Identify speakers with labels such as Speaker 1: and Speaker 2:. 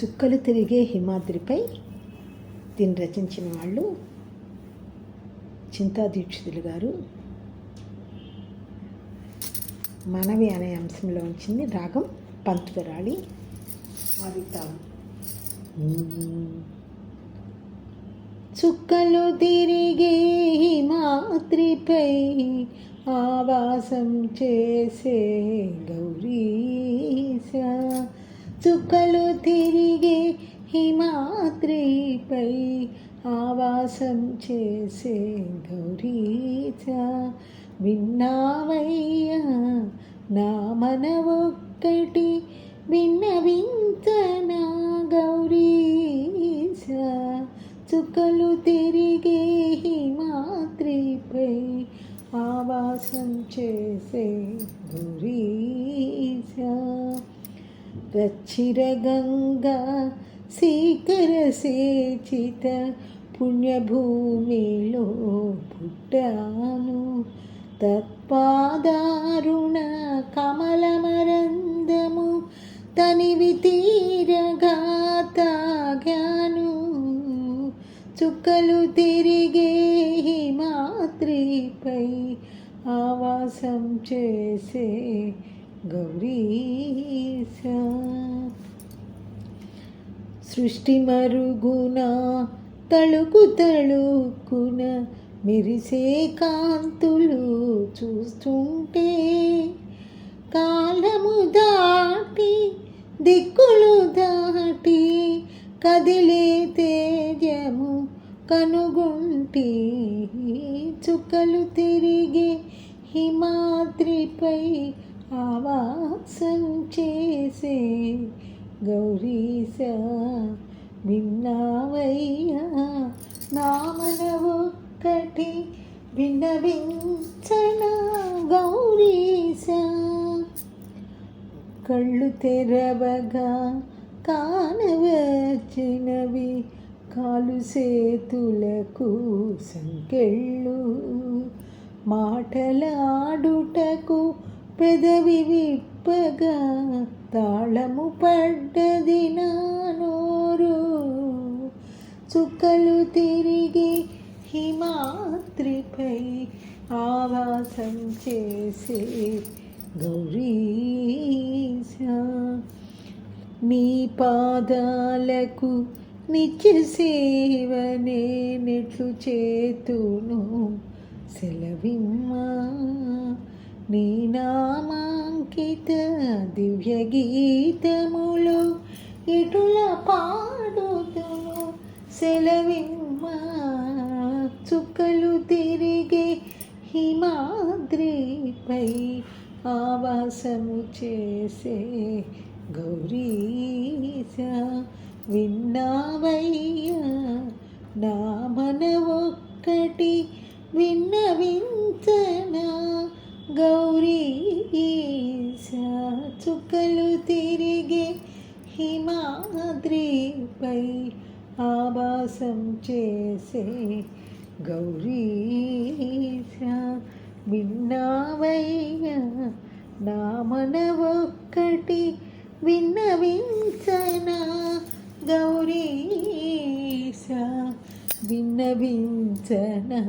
Speaker 1: చుక్కలు తిరిగే హిమాద్రిపై దీన్ని రచించిన వాళ్ళు చింతా దీక్షితులు గారు. మనవి అనే అంశంలో ఉంచింది రాగం పంతురాళి ఆదితాం. చుక్కలు తిరిగే హిమాద్రిపై ఆవాసం చేసే గౌరీశ చుక్కలు తిరిగే హిమాద్రిపై ఆవాసం చేసే గౌరీచ విన్నావయ్యా నా మనవొక్కటి విన్నవించనా గౌరీచ చుక్కలు తిరిగే హిమాద్రిపై ఆవాసం చేసే గౌరీ రచ్చిరగంగా శీకర సేచిత పుణ్యభూమిలో పుట్టాను. తత్పాదారుణ కమలమరందము తనివి తీరగా తాగాను. చుక్కలు తిరిగే హిమాద్రిపై ఆవాసం చేసే గౌరీశ. సృష్టి మరుగున తళుకు తళుకున మెరిసే కాంతులు చూస్తుంటే కాలము దాటి దిక్కులు దాటి కదిలే తేజము కనుగుంటి చుక్కలు తిరిగి హిమాద్రిపై ఆవాసం చేసే గౌరీశ విన్నావయ్యా నామన ఒక్కటి విన్నవించన గౌరీశ కళ్ళు తెరవగా కానవచ్చినవి కాలు సేతులకు సంకెళ్ళు. మాటలాడుటకు పెదవి విప్పగా తాళము పడ్డది నా నోరు. చుక్కలు తిరిగి హిమాత్రిపై ఆవాసం చేసే గౌరీశ మీ పాదాలకు నిత్య సేవనే నెట్లు చేతును సెలవిమ్మా. నీ నామాంకిత దివ్య గీతములు ఇటుల పాడుతును సెలవిమ్మ చుక్కలు తిరిగే హిమాద్రిపై ఆవాసము చేసే గౌరీశ విన్నావయ్యా నా మన ఒక్కటి విన్నవించనా గౌరీ చుక్కలు తిరిగే హిమాద్రిపై ఆవాసం చేసే గౌరీ విన్నావయ్యా? నా మన ఒక్కటి విన్నవించనా గౌరీశ విన్నవించనా?